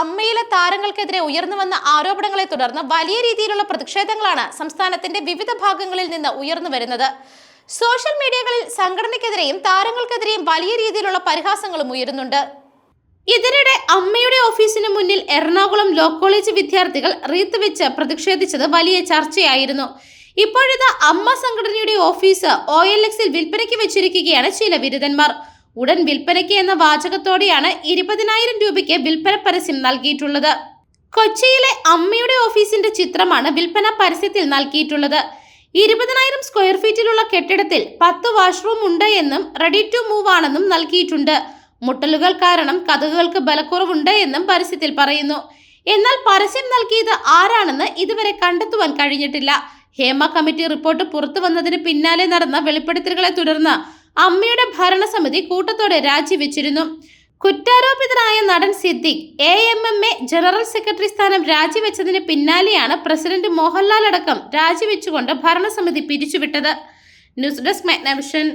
അമ്മയിലെ താരങ്ങൾക്കെതിരെ ഉയർന്നു വന്ന ആരോപണങ്ങളെ തുടർന്ന് വലിയ രീതിയിലുള്ള പ്രതിഷേധങ്ങളാണ് സംസ്ഥാനത്തിന്റെ വിവിധ ഭാഗങ്ങളിൽ നിന്ന് ഉയർന്നു വരുന്നത്. സോഷ്യൽ മീഡിയകളിൽ സംഘടനയ്ക്കെതിരെയും താരങ്ങൾക്കെതിരെയും വലിയ രീതിയിലുള്ള പരിഹാസങ്ങളും ഉയരുന്നുണ്ട്. ഇതിനിടെ അമ്മയുടെ ഓഫീസിന് മുന്നിൽ എറണാകുളം ലോ കോളേജ് വിദ്യാർത്ഥികൾ റീത്ത് വെച്ച് പ്രതിഷേധിച്ചത് വലിയ ചർച്ചയായിരുന്നു. ഇപ്പോഴിതാ അമ്മ സംഘടനയുടെ ഓഫീസ് ഒ എൽ എക്സിൽ വിൽപ്പനയ്ക്ക് വെച്ചിരിക്കുകയാണ് ചില ബിരുദന്മാർ ഉടൻ വിൽപ്പനയ്ക്ക് എന്ന വാചകത്തോടെയാണ് ഇരുപതിനായിരം രൂപയ്ക്ക് വിൽപ്പന പരസ്യം നൽകിയിട്ടുള്ളത്. കൊച്ചിയിലെ അമ്മയുടെ ഓഫീസിന്റെ ചിത്രമാണ് വിൽപ്പന പരസ്യത്തിൽ നൽകിയിട്ടുള്ളത്. ഇരുപതിനായിരം സ്ക്വയർ ഫീറ്റിലുള്ള കെട്ടിടത്തിൽ പത്ത് വാഷ്റൂം ഉണ്ട് എന്നും റെഡി ടു മൂവ് ആണെന്നും നൽകിയിട്ടുണ്ട്. മുട്ടലുകൾ കാരണം കഥകുകൾക്ക് ബലക്കുറവുണ്ട് എന്നും പരസ്യത്തിൽ പറയുന്നു. എന്നാൽ പരസ്യം നൽകിയത് ആരാണെന്ന് ഇതുവരെ കണ്ടെത്തുവാൻ കഴിഞ്ഞിട്ടില്ല. ഹേമ കമ്മിറ്റി റിപ്പോർട്ട് പുറത്തു വന്നതിന് പിന്നാലെ നടന്ന വെളിപ്പെടുത്തലുകളെ തുടർന്ന് അമ്മയുടെ ഭരണസമിതി കൂട്ടത്തോടെ രാജിവെച്ചിരുന്നു. കുറ്റാരോപിതനായ നടൻ Siddique A M M A general secretary സ്ഥാനം രാജിവെച്ചതിന് പിന്നാലെയാണ് പ്രസിഡന്റ് മോഹൻലാൽ അടക്കം രാജിവെച്ചുകൊണ്ട് ഭരണസമിതി പിരിച്ചുവിട്ടത്. News desk Magnavision.